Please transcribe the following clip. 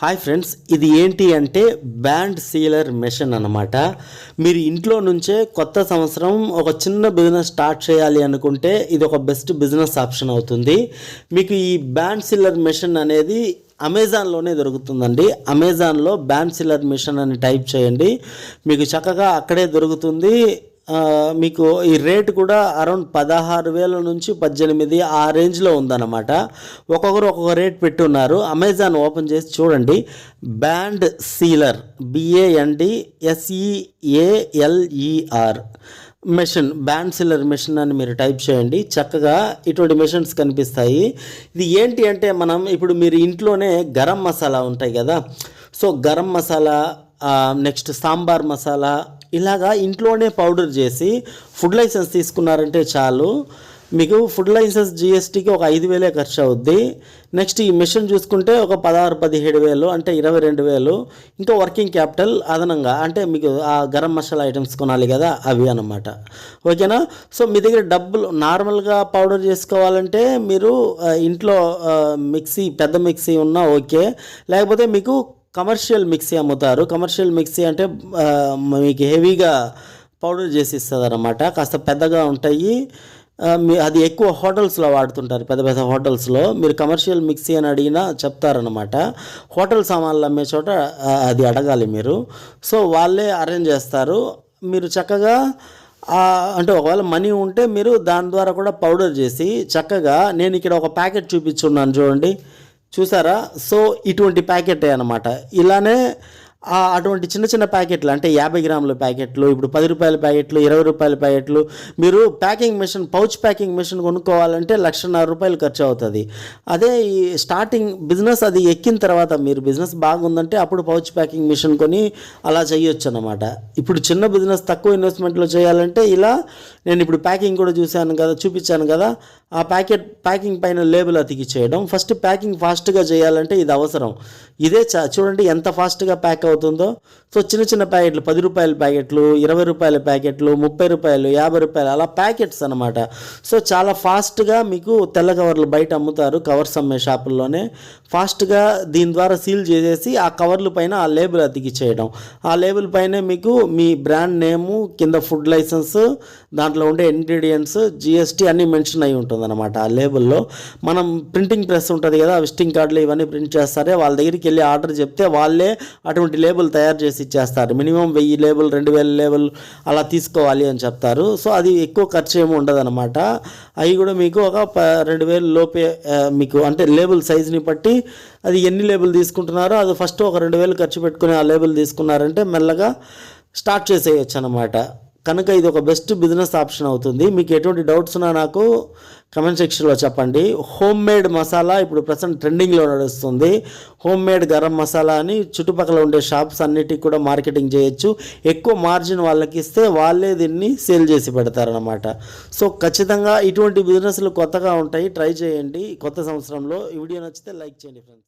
Hi friends ఇది ఏంటి అంటే బ్యాండ్ సీలర్ మెషిన్ అన్నమాట. మీరు ఇంట్లో నుంచే కొత్త సంవత్సరం ఒక చిన్న బిజినెస్ స్టార్ట్ చేయాలి అనుకుంటే ఇది ఒక బెస్ట్ బిజినెస్ ఆప్షన్ అవుతుంది. మీకు ఈ బ్యాండ్ సీలర్ మెషిన్ అనేది అమెజాన్లోనే దొరుకుతుందండి. అమెజాన్లో బ్యాండ్ సీలర్ మెషిన్ అని టైప్ చేయండి. మీకు చక్కగా అక్కడే దొరుకుతుంది. మీకు ఈ రేట్ కూడా అరౌండ్ పదహారు వేల నుంచి పద్దెనిమిది ఆ రేంజ్లో ఉందన్నమాట. ఒక్కొక్కరు ఒక్కొక్క రేట్ పెట్టున్నారు. అమెజాన్ ఓపెన్ చేసి చూడండి. Band sealer B A N D S E A L E R machine band sealer machine అని మీరు టైప్ చేయండి. చక్కగా ఇటువంటి మెషిన్స్ కనిపిస్తాయి. ఇది ఏంటి అంటే మనం ఇప్పుడు మీరు ఇంట్లోనే గరం మసాలా ఉంటాయి కదా. సో గరం మసాలా నెక్స్ట్ సాంబార్ మసాలా ఇలాగా ఇంట్లోనే పౌడర్ చేసి ఫుడ్ లైసెన్స్ తీసుకున్నారంటే చాలు. మీకు ఫుడ్ లైసెన్స్ జిఎస్టీకి ఒక ఐదు వేలే ఖర్చు అవుద్ది నెక్స్ట్ ఈ మిషన్ చూసుకుంటే ఒక పదహారు పదిహేడు వేలు అంటే ఇరవై రెండు వేలు. ఇంకా వర్కింగ్ క్యాపిటల్ అదనంగా అంటే మీకు ఆ గరం మసాలా ఐటమ్స్ కొనాలి కదా అవి అన్నమాట. ఓకేనా? సో మీ దగ్గర డబ్బులు నార్మల్గా పౌడర్ చేసుకోవాలంటే మీరు ఇంట్లో మిక్సీ పెద్ద మిక్సీ ఉన్నా ఓకే. లేకపోతే మీకు కమర్షియల్ మిక్సీ అమ్ముతారు. కమర్షియల్ మిక్సీ అంటే మీకు హెవీగా పౌడర్ చేసి ఇస్తుంది అనమాట కాస్త పెద్దగా ఉంటాయి. మీ అది ఎక్కువ హోటల్స్లో వాడుతుంటారు. పెద్ద పెద్ద హోటల్స్లో మీరు కమర్షియల్ మిక్సీ అని అడిగినా చెప్తారనమాట హోటల్ సామాన్లు అమ్మే చోట అది అడగాలి మీరు. సో వాళ్ళే అరేంజ్ చేస్తారు. మీరు చక్కగా అంటే ఒకవేళ మనీ ఉంటే మీరు దాని ద్వారా కూడా పౌడర్ చేసి చక్కగా నేను ఇక్కడ ఒక ప్యాకెట్ చూపించున్నాను చూడండి. చూసారా? సో ఇటువంటి ప్యాకెటే అనమాట ఇలానే అటువంటి చిన్న చిన్న ప్యాకెట్లు అంటే యాభై గ్రాముల ప్యాకెట్లు ఇప్పుడు పది రూపాయల ప్యాకెట్లు ఇరవై రూపాయల ప్యాకెట్లు మీరు packing machine pouch packing machine కొనుక్కోవాలంటే లక్షన్నర రూపాయలు ఖర్చు అవుతుంది. అదే ఈ స్టార్టింగ్ బిజినెస్ అది ఎక్కిన తర్వాత మీరు బిజినెస్ బాగుందంటే అప్పుడు పౌచ్ ప్యాకింగ్ మిషన్ కొని అలా చేయొచ్చు అనమాట ఇప్పుడు చిన్న బిజినెస్ తక్కువ ఇన్వెస్ట్మెంట్లో చేయాలంటే ఇలా నేను ఇప్పుడు ప్యాకింగ్ కూడా చూశాను కదా చూపించాను కదా ఆ ప్యాకెట్ ప్యాకింగ్ పైన లేబుల్ అతికి చేయడం. ఫస్ట్ ప్యాకింగ్ ఫాస్ట్గా చేయాలంటే ఇది అవసరం. ఇదే చా చూడండి ఎంత ఫాస్ట్గా ప్యాక్ అవుతుంది సో చిన్న చిన్న ప్యాకెట్లు పది రూపాయల ప్యాకెట్లు ఇరవై రూపాయల ప్యాకెట్లు ముప్పై రూపాయలు యాభై రూపాయలు అలా ప్యాకెట్స్ అనమాట సో చాలా ఫాస్ట్గా మీకు తెల్ల కవర్లు బయట అమ్ముతారు కవర్స్ అమ్మే షాపుల్లోనే. ఫాస్ట్గా దీని ద్వారా సీల్ చేసేసి ఆ కవర్ల పైన ఆ లేబుల్ అతికి చేయడం ఆ లేబుల్ పైనే మీకు మీ బ్రాండ్ నేము కింద ఫుడ్ లైసెన్స్ దాంట్లో ఉండే ఇంగ్రీడియంట్స్ జిఎస్టీ అన్నీ మెన్షన్ అయి ఉంటుంది అనమాట ఆ లేబుల్లో. మనం ప్రింటింగ్ ప్రెస్ ఉంటుంది కదా విజిటింగ్ కార్డులు ఇవన్నీ ప్రింట్ చేస్తారే వాళ్ళ దగ్గరికి వెళ్ళి ఆర్డర్ చెప్తే వాళ్ళే అటువంటి లేబుల్ తయారు చేసి ఇచ్చేస్తారు. మినిమం వెయ్యి లేబుల్ రెండు వేల లేబుల్ అలా తీసుకోవాలి అని చెప్తారు. సో అది ఎక్కువ ఖర్చు ఏమి ఉండదన్నమాట. అవి కూడా మీకు ఒక ప- రెండు వేలు లోపే మీకు అంటే లేబుల్ సైజుని బట్టి అది ఎన్ని లేబుల్ తీసుకుంటున్నారో అది ఫస్ట్ ఒక రెండు వేలు ఖర్చు పెట్టుకుని ఆ లేబుల్ తీసుకున్నారంటే మెల్లగా స్టార్ట్ చేసేయచ్చు అనమాట కనుక ఇది ఒక బెస్ట్ బిజినెస్ ఆప్షన్ అవుతుంది. మీకు ఎటువంటి డౌట్స్ ఉన్నా నాకు కమెంట్ సెక్షన్లో చెప్పండి. హోమ్ మేడ్ మసాలా ఇప్పుడు ప్రజెంట్ ట్రెండింగ్లో నడుస్తుంది. హోమ్ మేడ్ గరం మసాలా అని చుట్టుపక్కల ఉండే షాప్స్ అన్నిటికి కూడా మార్కెటింగ్ చేయొచ్చు. ఎక్కువ మార్జిన్ వాళ్ళకి ఇస్తే వాళ్ళే దీన్ని సేల్ చేసి పెడతారనమాట సో ఖచ్చితంగా ఇటువంటి బిజినెస్లు కొత్తగా ఉంటాయి. ట్రై చేయండి. కొత్త సంవత్సరంలో ఈ వీడియో నచ్చితే లైక్ చేయండి ఫ్రెండ్స్